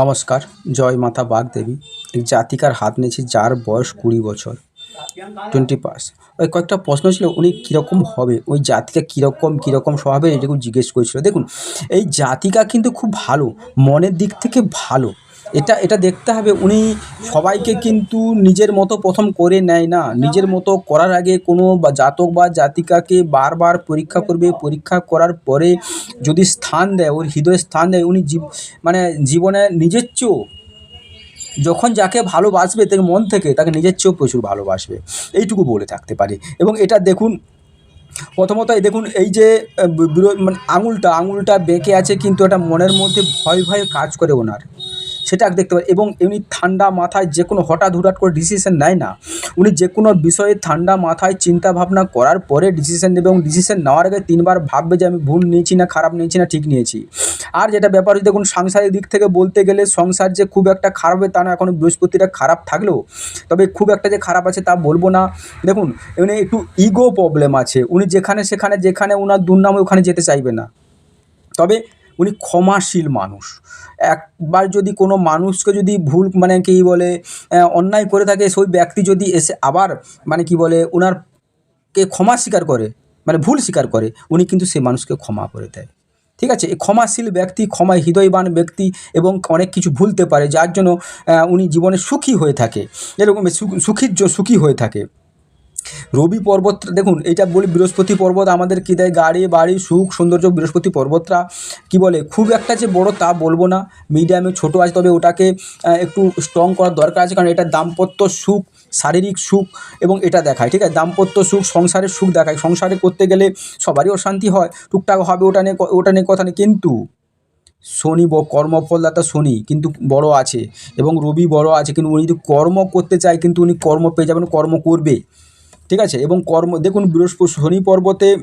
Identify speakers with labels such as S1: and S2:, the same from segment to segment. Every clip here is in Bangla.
S1: নমস্কার, জয় মাতা বাগদেবী। এক জাতিকার হাত নিয়েছি যার বয়স কুড়ি বছর টোয়েন্টি পাস ওই কয়েকটা প্রশ্ন ছিল, উনি কীরকম হবে? ওই জাতিকা কীরকম কীরকম স্বভাবে এটুকু জিজ্ঞেস করেছিল। দেখুন, এই জাতিকা কিন্তু খুব ভালো, মনের দিক থেকে ভালো। এটা এটা দেখতে হবে। উনি সবাইকে কিন্তু নিজের মতো প্রথম করে নেয় না। নিজের মতো করার আগে কোনো বা জাতক বা জাতিকাকে বারবার পরীক্ষা করবে। পরীক্ষা করার পরে যদি স্থান দেয় ওর হৃদয়ে স্থান দেয় উনি জীব মানে জীবনে নিজের চেয়েও যখন যাকে ভালোবাসবে তাকে মন থেকে তাকে নিজের চেয়েও প্রচুর ভালোবাসবে। এইটুকু বলে থাকতে পারি। এবং এটা দেখুন প্রথমত দেখুন এই যে আহ, বি- বিরো- মানে আঙুলটা আঙুলটা বেঁকে আছে কিন্তু এটা মনের মধ্যে ভয় ভয় কাজ করে ওনার। সেটা দেখতে পারি এবং উনি ঠান্ডা মাথায় যে কোনো হঠাৎ হুঠাৎ করে ডিসিশন নেয় না। উনি যে কোনো বিষয়ে ঠান্ডা মাথায় চিন্তা ভাবনা করার পরে ডিসিশন নেবে এবং ডিসিশন নেওয়ার আগে তিনবার ভাববে যে আমি ভুল নিয়েছি না, খারাপ নিয়েছি না, ঠিক নিয়েছি। আর যেটা ব্যাপার হচ্ছে, দেখুন, সাংসারিক দিক থেকে বলতে গেলে সংসার যে খুব একটা খারাপ হবে তা না, এখন বৃহস্পতিটা খারাপ থাকলেও, তবে খুব একটা যে খারাপ আছে তা বলব না। দেখুন, উনি একটু ইগো প্রবলেম আছে। উনি যেখানে সেখানে, যেখানে ওনার দুর্নাম, ওখানে যেতে চাইবে না। তবে উনি ক্ষমাশীল মানুষ। একবার যদি কোনো মানুষকে যদি ভুল মানে কী বলে অন্যায় করে থাকে, সেই ব্যক্তি যদি এসে আবার মানে কি বলে ওনারকে ক্ষমা স্বীকার করে মানে ভুল স্বীকার করে, উনি কিন্তু সেই মানুষকে ক্ষমা করে দেয়। ঠিক আছে? এই ক্ষমাশীল ব্যক্তি, ক্ষমায় হৃদয়বান ব্যক্তি এবং অনেক কিছু ভুলতে পারে, যার জন্য উনি জীবনে সুখী হয়ে থাকে। এরকম সুখীর সুখী হয়ে থাকে। রবি পর্বতটা দেখুন এটা বলি বৃহস্পতি পর্বত, আমাদের কী দেয়? গাড়ি, বাড়ি, সুখ, সৌন্দর্য, বৃহস্পতি পর্বতটা কি বলে? খুব একটা যে বড় তা বলব না। মিডিয়ামে ছোট আছে, তবে ওটাকে একটু স্ট্রং করার দরকার আছে, কারণ এটা দাম্পত্য সুখ, শারীরিক সুখ এবং এটা দেখায়, ঠিক আছে? দাম্পত্য সুখ, সংসারের সুখ দেখায়। সংসারে করতে গেলে সবারই অশান্তি হয়। টুকটাক হবে, ওটা নিয়ে ওটা নিয়ে কথা নেই। কিন্তু শনি কর্মফলদাতা শনি কিন্তু বড় আছে এবং রবি বড় আছে, কিন্তু উনি যদি কর্ম করতে চায়, কিন্তু উনি কর্ম পেয়ে যাবেন, কর্ম করবে। ঠিক আছে? এবং কর্ম, দেখুন বৃহস্পতি, শনি পর্বতে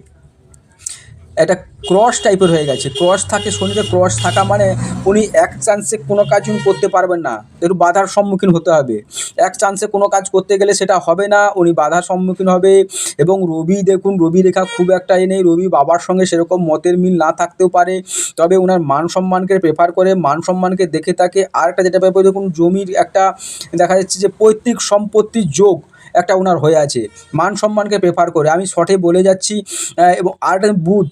S1: একটা ক্রস টাইপের হয়ে গেছে। ক্রস থাকে, শনিতে ক্রস থাকা মানে উনি এক চান্সে কোনো কাজ উনি করতে পারবেন না। একটু বাধার সম্মুখীন হতে হবে। এক চান্সে কোনো কাজ করতে গেলে সেটা হবে না, উনি বাধার সম্মুখীন হবে। এবং রবি, দেখুন রবি রেখা খুব একটা এ নেই। রবি বাবার সঙ্গে সেরকম মতের মিল না থাকতেও পারে। তবে ওনার মান সম্মানকে প্রেফার করে, মান সম্মানকে দেখে থাকে আর একটা যেটা ব্যাপার, দেখুন জমির একটা দেখা যাচ্ছে যে পৈতৃক সম্পত্তির যোগ। একটা ওনার হয়ে আছে। মান সম্মানকে প্রেফার করে। আমি শর্টে বলে যাচ্ছি এবং আর বুধ।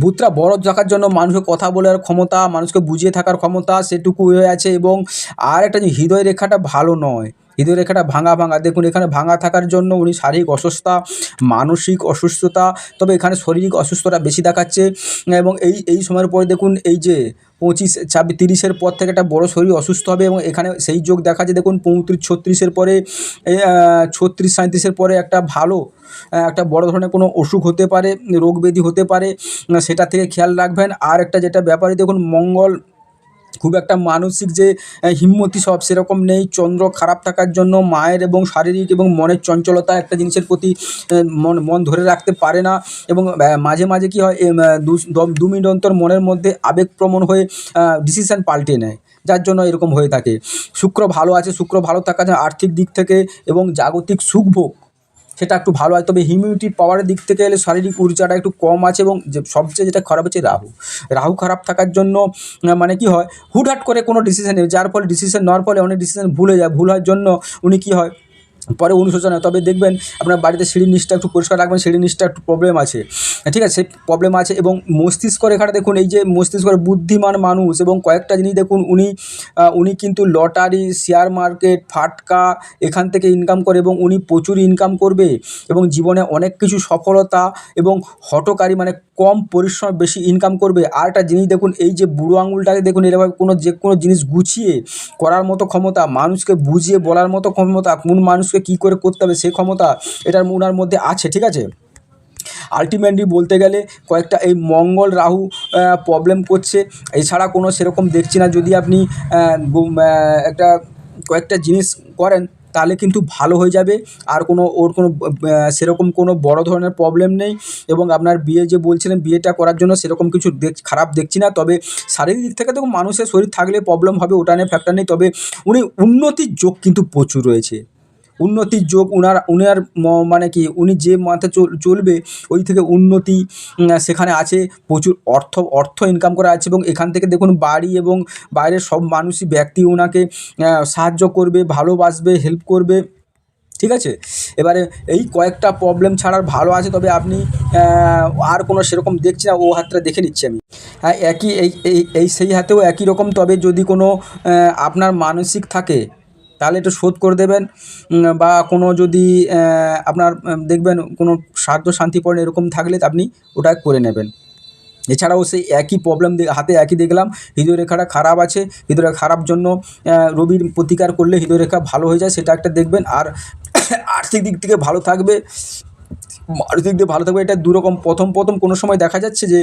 S1: বুথটা বড় থাকার জন্য মানুষকে কথা বলার ক্ষমতা, মানুষকে বুঝিয়ে থাকার ক্ষমতা সেটুকু হয়ে আছে এবং আর একটা যে হৃদয় রেখাটা ভালো নয়। হৃদয় রেখাটা ভাঙা ভাঙা। দেখুন, এখানে ভাঙা থাকার জন্য উনি শারীরিক অসুস্থতা, মানসিক অসুস্থতা, তবে এখানে শারীরিক অসুস্থতা বেশি দেখাচ্ছে এবং এই এই সময়ের পরে দেখুন, এই যে পঁচিশ, ছাব্বিশ, তিরিশের পর থেকে একটা বড় শরীর অসুস্থ হবে এবং এখানে সেই যোগ দেখা যায়, দেখুন পঁয়ত্রিশ, ছত্রিশের পরে ছত্রিশ সাঁত্রিশের পরে একটা ভালো একটা বড় ধরনের কোনো অসুখ হতে পারে, রোগ ব্যাধি হতে পারে সেটা থেকে খেয়াল রাখবেন। আর একটা যেটা ব্যাপারে দেখুন, মঙ্গল খুব একটা মানসিক যে হিম্মতি সব সেরকম নেই। চন্দ্র খারাপ থাকার জন্য মায়ের এবং শারীরিক এবং মনের চঞ্চলতা একটা জিনিসের প্রতি মন মন ধরে রাখতে পারে না এবং মাঝে মাঝে কি হয় দু- মিনিট অন্তর মনের মধ্যে আবেগপ্রমণ হয়ে ডিসিশন পাল্টে নেয়। যার জন্য এরকম হয়ে থাকে। শুক্র ভালো আছে, শুক্র ভালো থাকার আর্থিক দিক থেকে এবং জাগতিক সুখভোগ সেটা একটু ভালো হয়। তবে হিউমিডিটি পাওয়ারের দিক থেকে এলে শারীরিক ঊর্জাটা একটু কম আছে এবং যে সবচেয়ে যেটা খারাপ হচ্ছে রাহু। রাহু খারাপ থাকার জন্য মানে কি হয়? হুটহাট করে কোনো ডিসিশন যার ফলে ডিসিশন নেওয়ার ফলে অনেক ডিসিশন ভুলে যায়। ভুল হওয়ার জন্য উনি কি হয়? পরে অনুশোচনা তবে দেখবেন আপনার বাড়িতে সিঁড়ির নিচটা একটু পরিষ্কার রাখবেন, সিঁড়ির নিচটা একটু প্রবলেম আছে। ঠিক আছে? প্রবলেম আছে এবং মস্তিষ্ক রেখাটা দেখুন, এই যে মস্তিষ্কের বুদ্ধিমান মানুষ এবং কয়েকটা জিনিস দেখুন, উনি উনি কিন্তু লটারি শেয়ার মার্কেট ফাটকা এখান থেকে ইনকাম করে এবং উনি প্রচুর ইনকাম করবে এবং জীবনে অনেক কিছু সফলতা এবং হটকারী মানে কম পরিশ্রম বেশি ইনকাম করবে। আর একটা জিনিস দেখুন, এই যে বুড়ো আঙুলটাকে দেখুন এরকম কোনো যে কোনো জিনিস গুছিয়ে করার মতো ক্ষমতা, মানুষকে বুঝিয়ে বলার মতো ক্ষমতা, কোন মানুষকে কী করে করতে হবে সেই ক্ষমতা, এটার ওনার মধ্যে আছে, ঠিক আছে? আলটিমেটলি বলতে গেলে কয়েকটা এই মঙ্গল রাহু প্রবলেম করছে। এছাড়া কোনো সেরকম দেখছি না, যদি আপনি একটা কয়েকটা জিনিস করেন তাহলে কিন্তু ভালো হয়ে যাবে। আর কোনো, ওর কোনো সেরকম কোনো বড় ধরনের প্রবলেম নেই এবং আপনার বিয়ে যে বলছিলেন, বিয়েটা করার জন্য সেরকম কিছু দেখ খারাপ দেখছি না। তবে শারীরিক দিক থেকে দেখুন মানুষের শরীর থাকলে প্রবলেম হবে, ওটা নিয়ে ফ্যাক্টর নেই। তবে উনি উন্নতির যোগ কিন্তু প্রচুর রয়েছে। উন্নতির যোগ উনার উনার মানে কি, উনি যে মাথা চল- চলবে, ওই থেকে উন্নতি সেখানে আছে, প্রচুর অর্থ অর্থ ইনকাম করা আছে এবং এখান থেকে দেখুন বাড়ি এবং বাইরের সব মানুষই ব্যক্তি ওনাকে সাহায্য করবে, ভালোবাসবে হেল্প করবে, ঠিক আছে? এবারে এই কয়েকটা প্রবলেম ছাড়ার ভালো আছে, তবে আপনি আর কোনো সেরকম দেখছি না, ও হাতটা দেখে নিচ্ছি আমি। হ্যাঁ একই, এই এই সেই হাতেও একই রকম, তবে যদি কোনো আপনার মানসিক থাকে তাহলে একটু শোধ করে দেবেন বা কোনো যদি আপনার দেখবেন কোনো সাধ্য শান্তিপূর্ণ এরকম থাকলে আপনি ওটা করে নেবেন। এছাড়াও সেই একই প্রবলেম হাতে একই দেখলাম, হৃদয়রেখাটা খারাপ আছে, হৃদয়রেখা খারাপ জন্য রবির প্রতিকার করলে হৃদয়রেখা ভালো হয়ে যায়, সেটা একটা দেখবেন, আর আর্থিক দিক থেকে ভালো থাকবে, আর্থিক দিক দিয়ে ভালো থাকবে, এটা দুরকম, প্রথম প্রথম কোনো সময় দেখা যাচ্ছে যে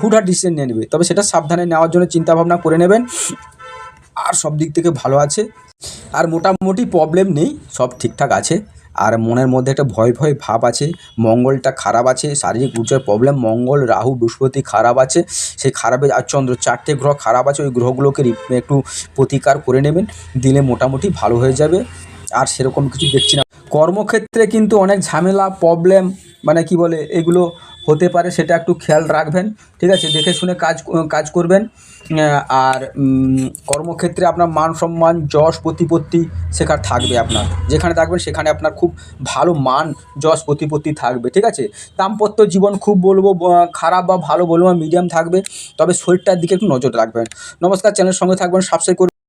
S1: হুটহাট ডিসিশন নিয়ে নেবে, তবে সেটা সাবধানে নেওয়ার জন্য চিন্তাভাবনা করে নেবেন। আর সব দিক থেকে ভালো আছে। আর মোটামুটি প্রবলেম নেই, সব ঠিকঠাক আছে। আর মনের মধ্যে একটা ভয় ভয় ভাব আছে, মঙ্গলটা খারাপ আছে, শারীরিক উচ্চের প্রবলেম মঙ্গল, রাহু, বৃহস্পতি খারাপ আছে। সেই খারাপের আর চন্দ্র, চারটে গ্রহ খারাপ আছে, ওই গ্রহগুলোকে একটু প্রতিকার করে নেবেন দিলে মোটামুটি ভালো হয়ে যাবে। আর সেরকম কিছু দেখছি না। কর্মক্ষেত্রে কিন্তু অনেক ঝামেলা প্রবলেম মানে কি বলে, এগুলো হতে পারে, সেটা একটু খেয়াল রাখবেন, ঠিক আছে? দেখে শুনে কাজ কাজ করবেন। আর কর্মক্ষেত্রে আপনার মান সম্মান, যশ প্রতিপত্তি সেখানে থাকবে আপনার। যেখানে থাকবেন, সেখানে আপনার খুব ভালো মান, যশ প্রতিপত্তি থাকবে, ঠিক আছে? দাম্পত্য জীবন খুব বলব খারাপ বা ভালো বলব মিডিয়াম থাকবে। তবে শরীরটার দিকে একটু নজর রাখবেন। নমস্কার চ্যানেলের সঙ্গে থাকবেন সাবস্ক্রাইব